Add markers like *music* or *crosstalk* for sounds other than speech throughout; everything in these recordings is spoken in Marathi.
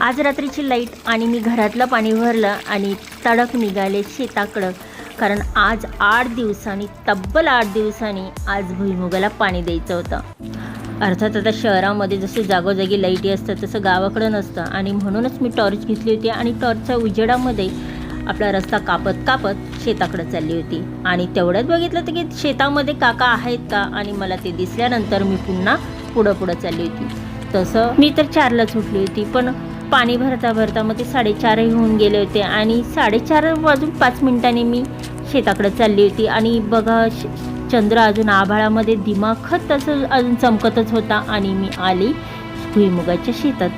आज रात्रीची लाइट आणि मी घरातलं पाणी भरलं आणि तडक निघाले शेताकडं. कारण आज आठ दिवसांनी तब्बल आठ दिवसांनी आज भुईमुगाला पाणी द्यायचं होतं. अर्थात आता शहरामध्ये जसं जागोजागी लाईटी असतं तसं गावाकडं नसतं. आणि म्हणूनच मी टॉर्च घेतली होती आणि टॉर्चच्या उजेडामध्ये आपला रस्ता कापत कापत शेताकडे चालली होती. आणि तेवढ्यात बघितलं तर की शेतामध्ये काका आहेत का? आणि मला ते दिसल्यानंतर मी पुन्हा पुढं पुढं चालली होती. तसं मी तर चारलाच उठली होती पण पाणी भरता भरता मग ते साडेचारही होऊन गेले होते. आणि साडेचार वाजून पाच मिनिटांनी मी शेताकडे चालली होती. आणि बघा श- चंद्र अजून आभाळामध्ये दिमाखत तसं अजून चमकतच होता. आणि मी आली भुईमुगाच्या शेतात.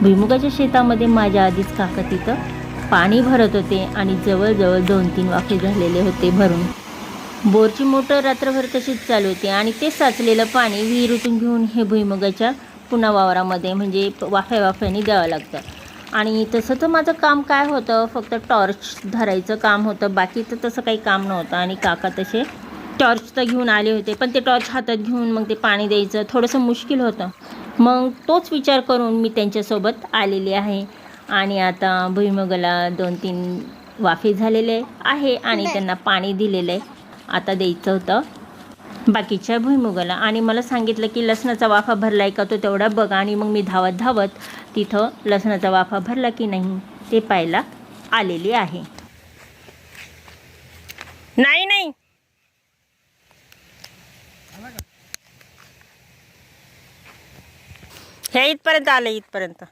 भुईमुगाच्या शेतामध्ये माझ्या आधीच काका तिथं पाणी भरत होते आणि जवळजवळ दोन तीन वाफे झालेले होते भरून. बोरची मोटर रात्रभर तशीच चालू होती आणि ते साचलेलं पाणी विहिरीतून घेऊन हे भुईमुगाच्या पुन्हा वावरामध्ये म्हणजे वाफ्या वाफ्याने द्यावं लागतं. आणि तसं तर माझं काम काय होतं फक्त टॉर्च धरायचं काम होतं बाकी तर तसं काही काम नव्हतं. आणि काका तसे टॉर्च तर घेऊन आले होते पण ते टॉर्च हातात घेऊन मग ते पाणी द्यायचं थोडंसं मुश्किल होतं. मग तोच विचार करून मी त्यांच्यासोबत आलेली आहे. आणि आता भुईमुगाला दोन तीन वाफे झालेले आहे आणि त्यांना पाणी दिलेलं आहे. आता द्यायचं होतं. बाकीच्या भुईमुगाला. आणि मला सांगितलं की लसणाचा वाफा भरला आहे का तो तेवढा बघा. आणि मग मी धावत धावत तिथं लसणाचा वाफा भरला की नाही ते पाहायला आलेली आहे. नाही नाही. हे इथपर्यंत आलं इथपर्यंत.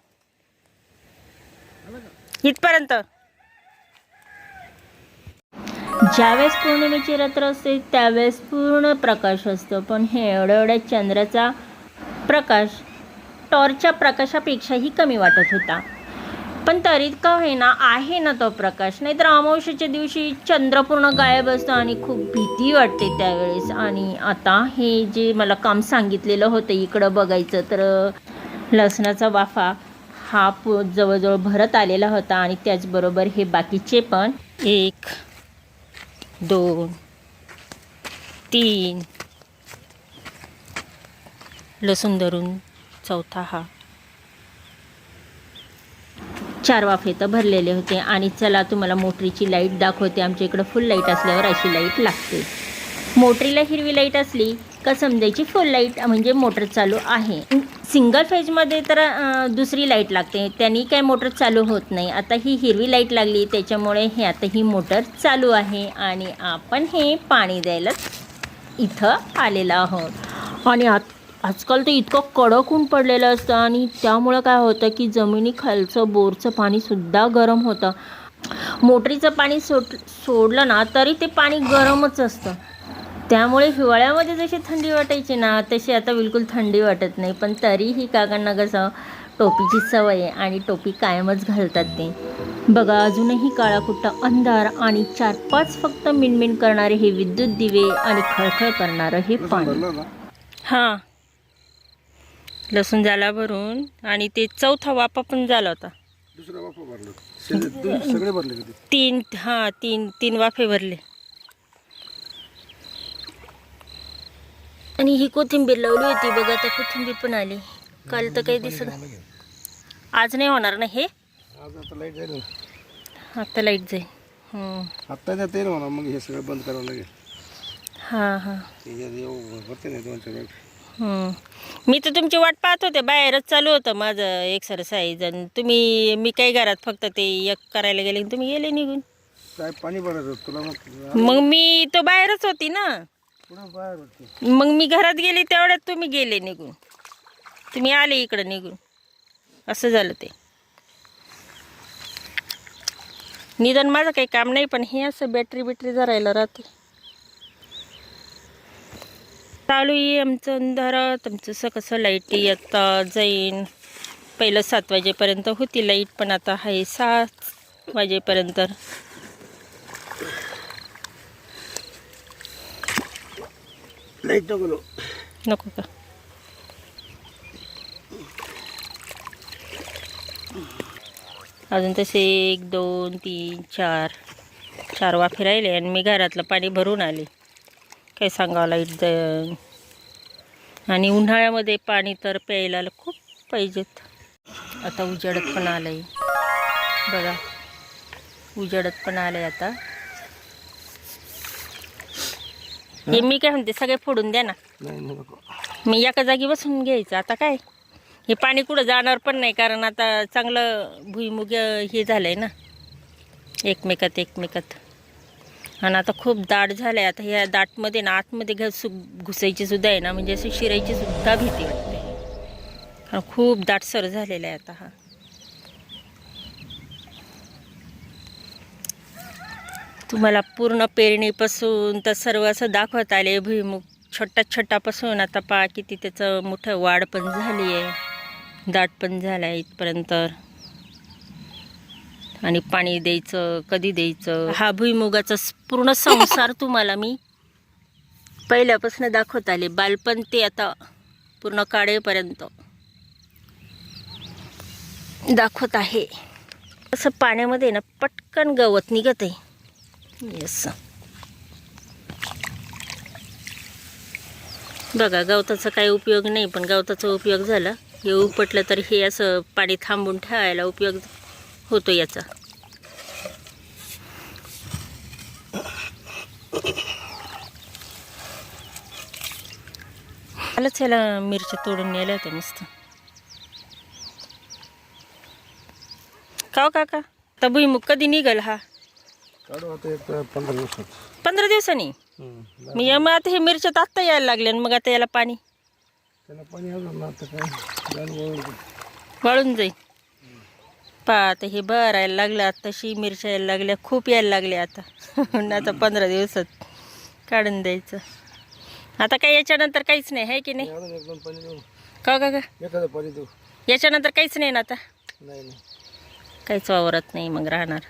इथपर्यंत. ज्यावेळेस पौर्णिमेची रात्र असते त्यावेळेस पूर्ण प्रकाश असतो. पण हे एवढ्या एवढ्या चंद्राचा प्रकाश टॉर्चच्या प्रकाशापेक्षाही कमी वाटत होता. पण तरी का होईना आहे ना तो प्रकाश. नाहीतर अमावश्याच्या दिवशी चंद्र पूर्ण गायब असतो आणि खूप भीती वाटते त्यावेळेस. आणि आता हे जे मला काम सांगितलेलं होतं इकडं बघायचं तर लसणाचा वाफा हा पू जवळजवळ भरत आलेला होता. आणि त्याचबरोबर हे बाकीचे पण एक दोन तीन. लसूण धरून चौथा हा. चार वाफे तर भरलेले होते आणि चला तुम्हाला मोटरीची लाइट दाखवते. आमच्या इकडं फुल लाइट असल्यावर अशी लाइट लागते. मोटरीला हिरवी लाइट असली का समजायची फुल लाइट म्हणजे मोटर चालू आहे. सिंगल फेजमध्ये तर दुसरी लाइट लागते. त्यांनी काय मोटर चालू होत नाही. आता ही हिरवी लाइट लागली. त्याच्यामुळे हे आता ही मोटर चालू आहे. आणि आपण हे पाणी द्यायला इथं आलेलं आहोत. आणि आत आजकाल तर इतकं कडक ऊन पडलेलं असतं. आणि त्यामुळं काय होतं की जमिनीखालचं बोरचं पाणीसुद्धा गरम होतं. मोटरीचं पाणी सोड सोडलं ना तरी ते पाणी गरमच असतं. त्यामुळे हिवाळ्यामध्ये जशी थंडी वाटायची ना तशी आता बिलकुल थंडी वाटत नाही. पण तरीही काकांना कसं टोपीची सवय आहे आणि टोपी कायमच घालतात ते. बघा अजूनही काळाकुट्टा अंधार आणि चार पाच फक्त मिणमिण करणारे हे विद्युत दिवे आणि खळखळ करणारं हे पाणी. हां. लसूण झाला भरून आणि ते चौथा वापा पण झाला होता. दुसरा वाफा भरला. तीन हां तीन तीन वाफे भरले. आणि ही कोथिंबीर लावली होती बघा आता कोथिंबीर पण आली. काल तर काही दिसत आज नाही होणार ना हे? आज आता लाइट जाईल आता जाईल. हं. म्हणा मग हे सगळं बंद करावं लागेल. हां हां. हं. मी तर तुमची वाट पाहत होते बाहेरच चालू होतं माझं एक्सरसाइज आणि तुम्ही मी काही घरात फक्त ते एक करायला गेले तुम्ही गेले निघून. काय पाणी होतं तुला मग? मी तो बाहेरच होती ना. मग मी घरात गेले तेवढ्यात तुम्ही गेले निघून. तुम्ही आले इकडं निघून. असं झालं ते. निदान माझं काही काम नाही पण हे असं बॅटरी बिटरी धरायला राहते. चालू आहे आमचं अंधारात आमचं असं कसं लाइट येता जाईन. पहिलं सात वाजेपर्यंत होती लाइट पण आता आहे सात वाजेपर्यंत. लाइट नको लो. नको का अजून तसे एक दोन तीन चार चार वाफे राहिले आणि मी घरातलं पाणी भरून आले. काय सांगावं लाइट द आणि उन्हाळ्यामध्ये पाणी तर प्यायला खूप पाहिजेत. आता उजाडत पण आलं आहे बघा. उजाडत पण आलं आहे आता. हे मी काय म्हणते सगळे फोडून द्या ना. नाही नाही नको. मी एका जागी बसून घ्यायचं. आता काय? हे पाणी कुठं जाणार पण नाही कारण आता चांगलं भुईमुग हे झालंय ना. एकमेकात एकमेकात. आणि आता खूप दाट झालंय. आता ह्या दाटमध्ये ना आतमध्ये घ्या सु घुसायची सुद्धा आहे ना म्हणजे अशी शिरायची सुद्धा भीती वाटते. कारण खूप दाटसर झालेला आहे आता हा. तुम्हाला पूर्ण पेरणीपासून तर सर्व असं दाखवत आले. भुईमुग छोटा छोटापासून आता पा किती त्याचं मोठं वाढ पण झाली आहे. दाट पण झाला आहे इथपर्यंत. आणि पाणी द्यायचं कधी द्यायचं? हा भुईमुगाचा स- पूर्ण संसार तुम्हाला मी पहिल्यापासून दाखवत आले. बालपण ते आता पूर्ण काळेपर्यंत दाखवत आहे. असं पाण्यामध्ये ना पटकन गवत निघत आहे येस. बघा गवताचा काही उपयोग नाही पण गवताचा उपयोग झाला. हे उपटलं तर हे असं पाणी थांबून ठेवायला उपयोग होतो याचा. मलाच ह्याला मिरच्या तोडून नेल्या होत्या मस्त. काव काका आता भुईमुग कधी निघाल हा? काढू आता एक पंधरा दिवसात. पंधरा दिवसांनी? हम्म. मग आता हे मिरच्यात आत्ता यायला लागले आणि मग आता याला पाणी. त्याला पाणी अजून आता काय? जाऊन वळून दे. वाळून जाईल. पा आता हे भरायला लागलं आत्ताशी मिरच्या यायला लागल्या खूप यायला लागल्या आता. आणि *laughs* आता पंधरा दिवसात काढून द्यायचं. आता काय याच्यानंतर काहीच नाही आहे की नाही? अजून एक दोन पाणी देऊ. का का का? एखादं पाणी देऊ. याच्यानंतर काहीच नाही ना आता? नाही नाही. काहीच वावरत नाही मग राहणार.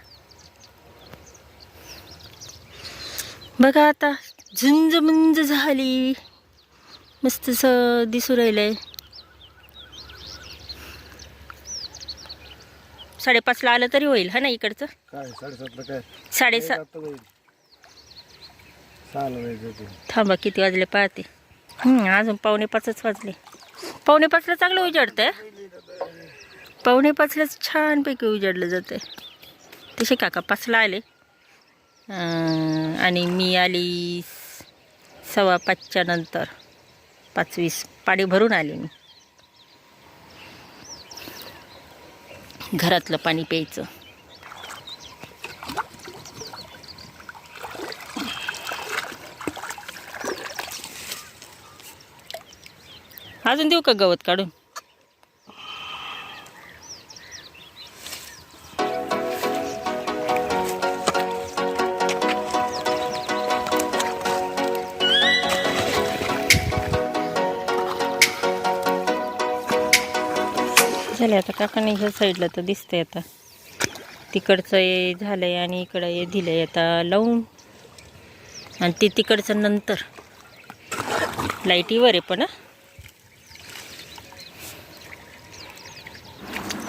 बघा आता झुंज मुंज झाली. मस्त असं दिसू राहिलंय. साडेपाचला आलं तरी होईल हा ना इकडचं? काय साडेसातला काय? साडेसात आता होईल. सहाला जायचं ते थांबा किती वाजले पाहते. हं, अजून पावणे पाचच वाजले. पावणे पाचला चांगलं उजाडतंय? पावणे पाचलाच छानपैकी उजाडलं जाते तसे काका पाचला आले. आणि मी आली सव्वा पाचच्या नंतर. पाचवीस पाणी भरून आले मी. घरातलं पाणी प्यायचं. अजून देऊ का गवत काढून? आता का नाही ह्या साईडला तर दिसतंय आता. तिकडचं हे झालंय आणि इकडं हे दिलंय. आता लावून. आणि ते तिकडचं नंतर. लाईटीवर आहे पण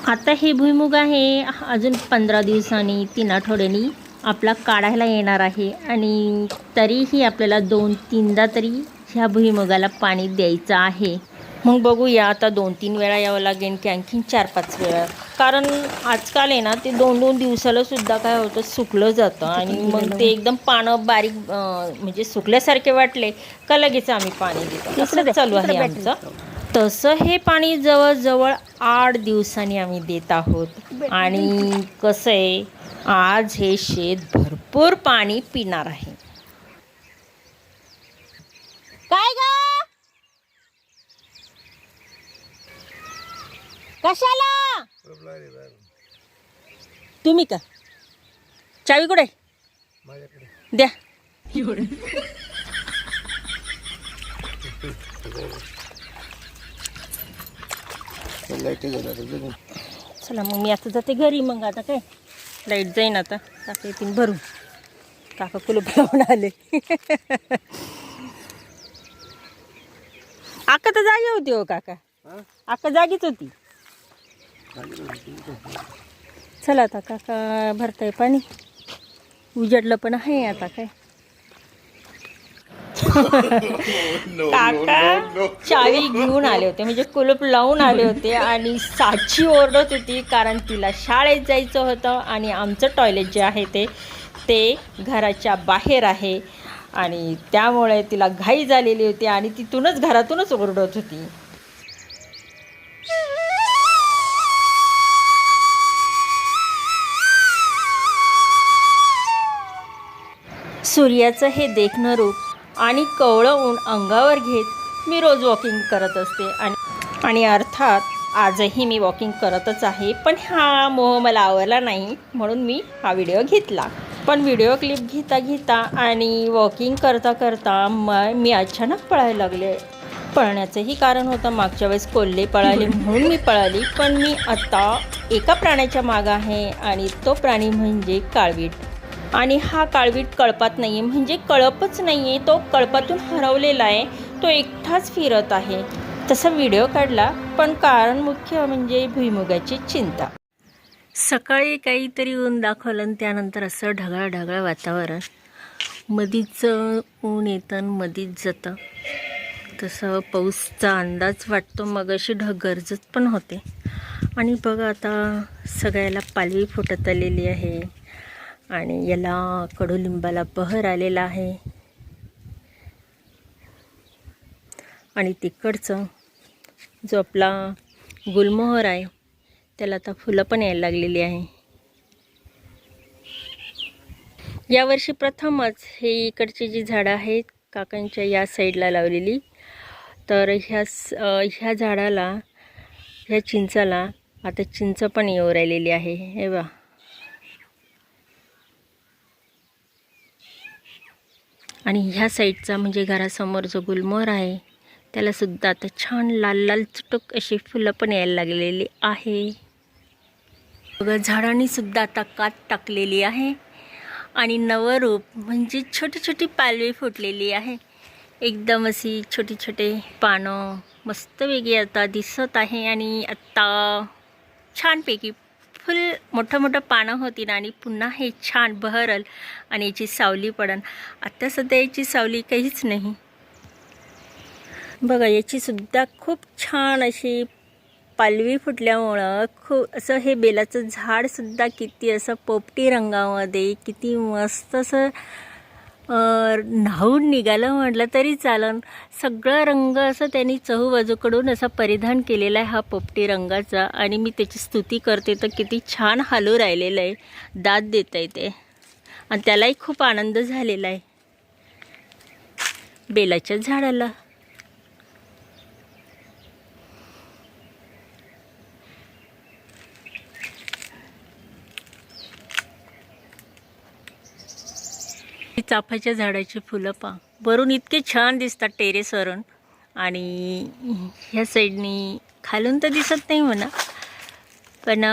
आता हे भुईमुग आहे. अजून पंधरा दिवसांनी तीन आठवड्यांनी आपला काढायला येणार आहे. आणि तरीही आपल्याला दोन तीनदा तरी ह्या भुईमुगाला पाणी द्यायचं आहे. मग बघूया आता दोन तीन वेळा यावं लागेल की आणखीन चार पाच वेळा. कारण आजकाल आहे ना ते दोन दोन दिवसाला सुद्धा काय होतं सुकलं जातं. आणि मग ते एकदम पानं बारीक म्हणजे सुकल्यासारखे वाटले का लगेच आम्ही पाणी देतो. असं चालू आहे आमचं. तसं हे पाणी जवळजवळ आठ दिवसांनी आम्ही देत आहोत. आणि कसं आहे आज हे शेत भरपूर पाणी पिणार आहे. काय ग? कशाला? तुम्ही का? चावी कुठे माझ्याकडे. द्या. लाईटी. चला मग मी आता जाते घरी मग आता काय? लाइट जाईन आता. काका येतील भरून. काका कुलूप लावून आले. *laughs* आका तर जागी होती हो काका. हा? आका जागीच होती. चला आता काका भरताय पाणी. उजडलं पण आहे आता काय. काका चावी घेऊन आले होते म्हणजे कुलूप लावून आले होते आणि साची ओरडत होती कारण तिला शाळेत जायचं होतं आणि आमचं टॉयलेट जे आहे ते ते घराच्या बाहेर आहे आणि त्यामुळे तिला घाई झालेली होती आणि तिथूनच घरातूनच ओरडत होती. सूर्याचं हे देखणं रूप आणि कवळं ऊन अंगावर घेत मी रोज वॉकिंग करत असते. आणि आणि अर्थात आजही मी वॉकिंग करतच आहे पण हा मोह मला आवडला नाही म्हणून मी हा व्हिडिओ घेतला. पण व्हिडिओ क्लिप घेता घेता आणि वॉकिंग करता करता म मी अचानक पळायला लागले. पळण्याचंही कारण होतं. मागच्या वेळेस कोल्हे पळाले म्हणून मी पळाली पण मी आता एका प्राण्याच्या मागं आहे आणि तो प्राणी म्हणजे काळवीट. आणि हा काळवीट कळपात नाही आहे म्हणजे कळपच नाही आहे तो कळपातून हरवलेला आहे. तो एकटाच फिरत आहे. तसा व्हिडिओ काढला पण कारण मुख्य म्हणजे भुईमुगाची चिंता. सकाळी काहीतरी ऊन दाखवलं आणि त्यानंतर असं ढगाळ ढगाळ वातावरण. मधीच ऊन येतं आणि मधीच जातं. तसं पाऊसचा अंदाज वाटतो. मग अशी ढग पण होते. आणि बघा आता सगळ्याला पालवी फुटत आलेली आहे. आणि याला कडुलिंबाला बहर आलेला आहे. आणि तिकडचं जो आपला गुलमोहर आहे त्याला आता फुलं पण यायला लागलेली आहे. यावर्षी प्रथमच हे इकडची जी झाडं आहेत काकांच्या या साईडला लावलेली. तर ह्या स- ह्या झाडाला ह्या चिंचाला आता चिंच पण येऊ राहिलेली आहे. हे बा आणि ह्या साईडचा म्हणजे घरासमोर जो गुलमोहर आहे त्याला सुद्धा आता छान लाल लाल चुटक अशी फुलं पण यायला लागलेली आहे. बघा झाडांनी सुद्धा आता कात टाकलेली आहे आणि नवरूप म्हणजे छोटी छोटी पालवी फुटलेली आहे. एकदम अशी छोटी छोटे पानं मस्त वेगळी आता दिसत आहे आणि आत्ता छानपैकी फुल मोठं मोठं पानं होतील आणि पुन्हा हे छान बहरल आणि याची सावली पडन. आत्ता सध्या याची सावली काहीच नाही. बघा याचीसुद्धा खूप छान अशी पालवी फुटल्यामुळं खूप असं हे बेलाचं झाडसुद्धा किती असं पोपटी रंगामध्ये किती मस्त असं न्हावून न्हाऊन निघालं म्हटलं तरी चालन. सगळा रंग असं त्यांनी चहूबाजूकडून असा परिधान केलेला आहे हा पोपटी रंगाचा. आणि मी त्याची स्तुती करते तर किती छान हालू राहिलेलं आहे. दाद देत आहे ते. आणि त्यालाही खूप आनंद झालेला आहे. बेलाच्या झाडाला. चाफ्याच्या झाडाची फुलं पा वरून इतके छान दिसतात टेरेसवरून आणि ह्या साईडनी खालून तर दिसत नाही म्हणा. पण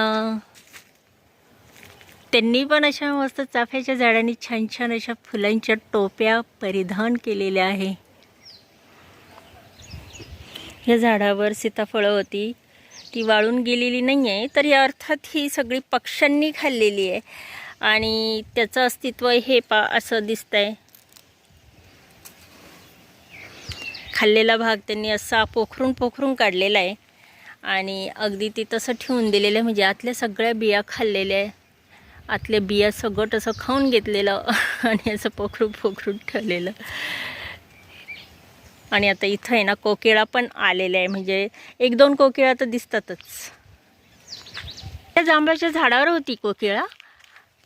त्यांनी पण अशा मस्त चाफ्याच्या झाडांनी छान छान अशा फुलांच्या टोप्या परिधान केलेल्या आहे. या झाडावर सीताफळं होती. ती वाळून गेलेली नाही आहे तर या अर्थात ही सगळी पक्ष्यांनी खाल्लेली आहे. आणि त्याचं अस्तित्व हे पा असं दिसतंय. खाल्लेला भाग त्यांनी असा पोखरून पोखरून काढलेला आहे. आणि अगदी ते तसं ठेवून दिलेलं आहे म्हणजे आतल्या सगळ्या बिया खाल्लेल्या आहे. आतल्या बिया सगळं असं खाऊन घेतलेलं *laughs* आणि असं पोखरून पोखरून ठेवलेलं. आणि आता इथं आहे ना कोकिळा पण आलेला आहे म्हणजे एक दोन कोकिळा तर दिसतातच. त्या जांभळाच्या झाडावर होती कोकिळा.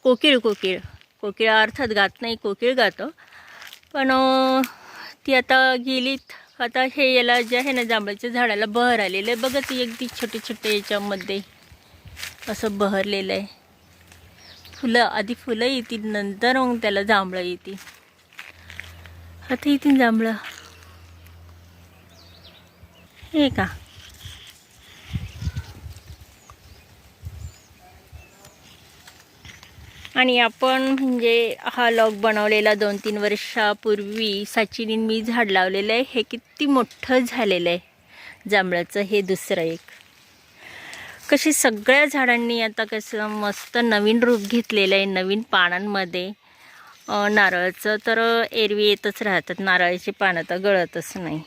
कोकिळ कोकिळ. कोकिळ अर्थात गात नाही कोकिळ गातं. पण ती आता गेलीत. आता हे याला जे आहे ना जांभळाच्या झाडाला बहर आलेलं आहे. बघा ती अगदी छोटे छोटे याच्यामध्ये असं बहरलेलं आहे. फुलं आधी फुलं येतील नंतर मग त्याला जांभळं येतील. आता येतील जांभळं. हे का? आणि आपण म्हणजे हा लॉग बनवलेला दोन तीन वर्षापूर्वी सचिनीन मी झाड लावलेलं आहे. हे किती मोठं झालेलं आहे. जांभळाचं हे दुसरं एक. कशी सगळ्या झाडांनी आता कसं मस्त नवीन रूप घेतलेलं आहे नवीन पानांमध्ये. नारळाचं तर एरवी येतच राहतात. नारळाची पानं तर गळतच नाही.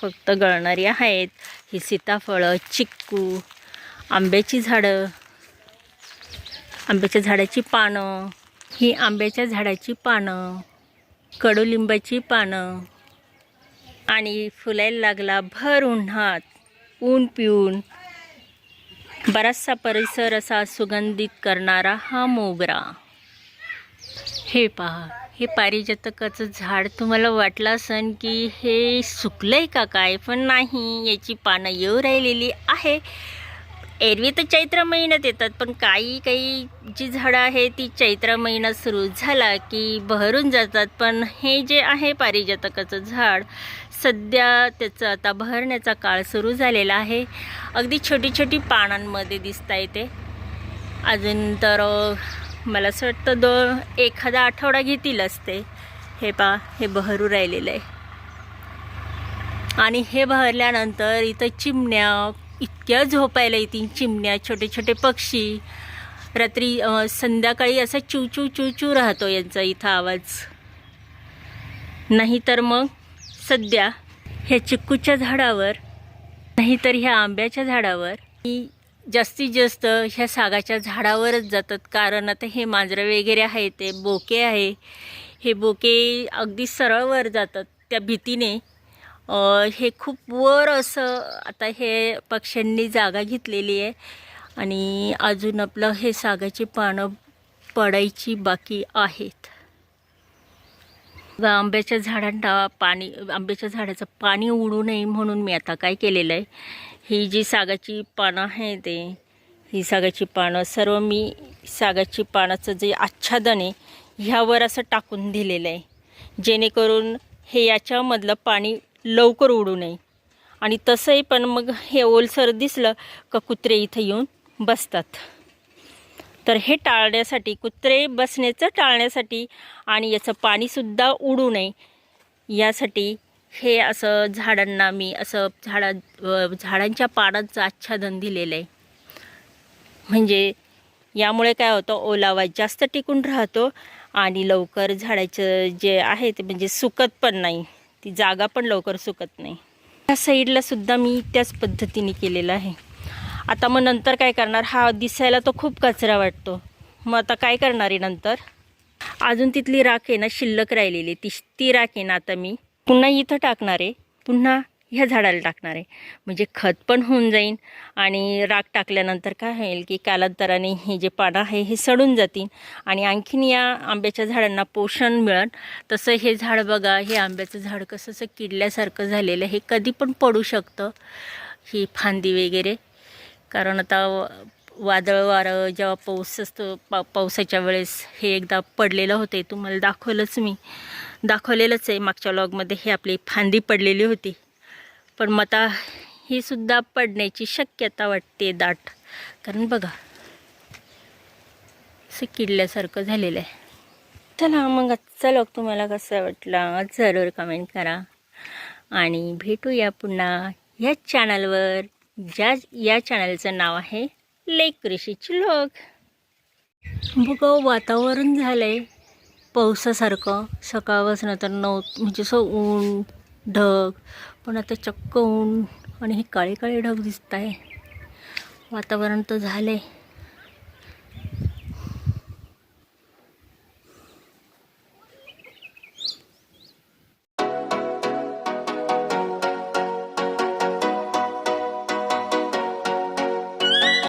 फक्त गळणारी आहेत. ही सीताफळं चिक्कू आंब्याची झाडं. आंब्याच्या झाडाची पानं ही आंब्याच्या झाडाची पानं कडुलिंबाची पानं आणि फुलायला लागला भर उन्हात ऊन पिऊन. बराचसा परिसर असा सुगंधित करणारा हा मोगरा. हे पहा हे पारिजातकाचं झाड तुम्हाला वाटलं असन की हे सुकलंय का काय? पण नाही याची पानं येऊ राहिलेली आहे. एरवी तर चैत्र महिन्यात येतात पण काही काही जी झाडं आहे ती चैत्र महिना सुरू झाला की बहरून जातात. पण हे जे आहे पारिजातकाचं झाड सध्या त्याचं आता बहरण्याचा काळ सुरू झालेला आहे. अगदी छोटी छोटी पानांमध्ये दिसता येते. अजून तर मला असं वाटतं दो एखादा आठवडा घेतील असते. हे पा हे बहरू राहिलेलं आहे. आणि हे बहरल्यानंतर इथं चिमण्या इतक्या झोपायला येतील चिमण्या छोटे छोटे पक्षी. रात्री संध्याकाळी असा चू चू चू चू राहतो यांचा इथं आवाज. नाहीतर मग सध्या ह्या चिक्कूच्या झाडावर नाहीतर ह्या आंब्याच्या झाडावर ही जास्तीत जास्त ह्या सागाच्या झाडावरच जातात. कारण आता हे मांजरं वगैरे आहे ते बोके आहे. हे बोके अगदी सरळवर जातात. त्या भीतीने हे खूप वर असं आता हे पक्ष्यांनी जागा घेतलेली आहे. आणि अजून आपलं हे सागाची पानं पडायची बाकी आहेत. आंब्याच्या झाडांना पाणी आंब्याच्या झाडाचं पाणी उडू नये म्हणून मी आता काय केलेलं आहे. ही जी सागाची पानं आहे ते ही सागाची पानं सर्व मी सागाची पानाचं जे आच्छादन आहे ह्यावर असं टाकून दिलेलं आहे. जेणेकरून हे याच्यामधलं पाणी लवकर उडू नये. आणि तसंही पण मग हे ओलसर दिसलं का कुत्रे इथं येऊन बसतात. तर हे टाळण्यासाठी कुत्रे बसण्याचं टाळण्यासाठी आणि याचं पाणीसुद्धा उडू नये. यासाठी हे असं झाडांना मी असं झाडा झाडांच्या पानांचं आच्छादन दिलेलं आहे. म्हणजे यामुळे काय होतं ओलावा जास्त टिकून राहतो आणि लवकर झाडाचं जे आहे ते म्हणजे सुकत पण नाही. ती जागा पण लवकर सुकत नाही. त्या साईडला सुद्धा मी त्याच पद्धतीने केलेलं आहे. आता मग नंतर काय करणार? हा दिसायला तो खूप कचरा वाटतो. मग आता काय करणार आहे नंतर? अजून तिथली राख आहे ना शिल्लक राहिलेली ती ती राख आहे ना आता मी पुन्हा इथं टाकणार आहे. पुन्हा ह्या झाडाला टाकणार आहे. म्हणजे खत पण होऊन जाईन आणि राख टाकल्यानंतर काय होईल की कालांतराने हे जे पानं आहे हे सडून जातील आणि आणखीन या आंब्याच्या झाडांना पोषण मिळेल. तसं हे झाड बघा हे आंब्याचं झाड कसं असं किडल्यासारखं झालेलं आहे. हे कधी पण पडू शकतं ही फांदी वगैरे. कारण आता वादळ वारं जेव्हा पाऊस असतो पा पावसाच्या वेळेस हे एकदा पडलेलं होते तुम्हाला दाखवलंच मी. दाखवलेलंच आहे. मागच्या लॉगमध्ये हे आपली फांदी पडलेली होती. पण मग आता ही सुद्धा पडण्याची शक्यता वाटते दाट. कारण बघा असं किडल्यासारखं झालेलं आहे. चला मग आजचा लोक तुम्हाला कसा वाटला जरूर कमेंट करा. आणि भेटूया पुन्हा ह्या चॅनलवर ज्या या चॅनलचं नाव आहे लेक कृषीची लोक. बघ वातावरण झालं आहे पावसासारखं. सकाळपासून तर नऊ म्हणजे असं ऊन ढग. पण आता चक्क ऊन आणि हे काळे काळे ढग दिसत आहे वातावरण तर झालं आहे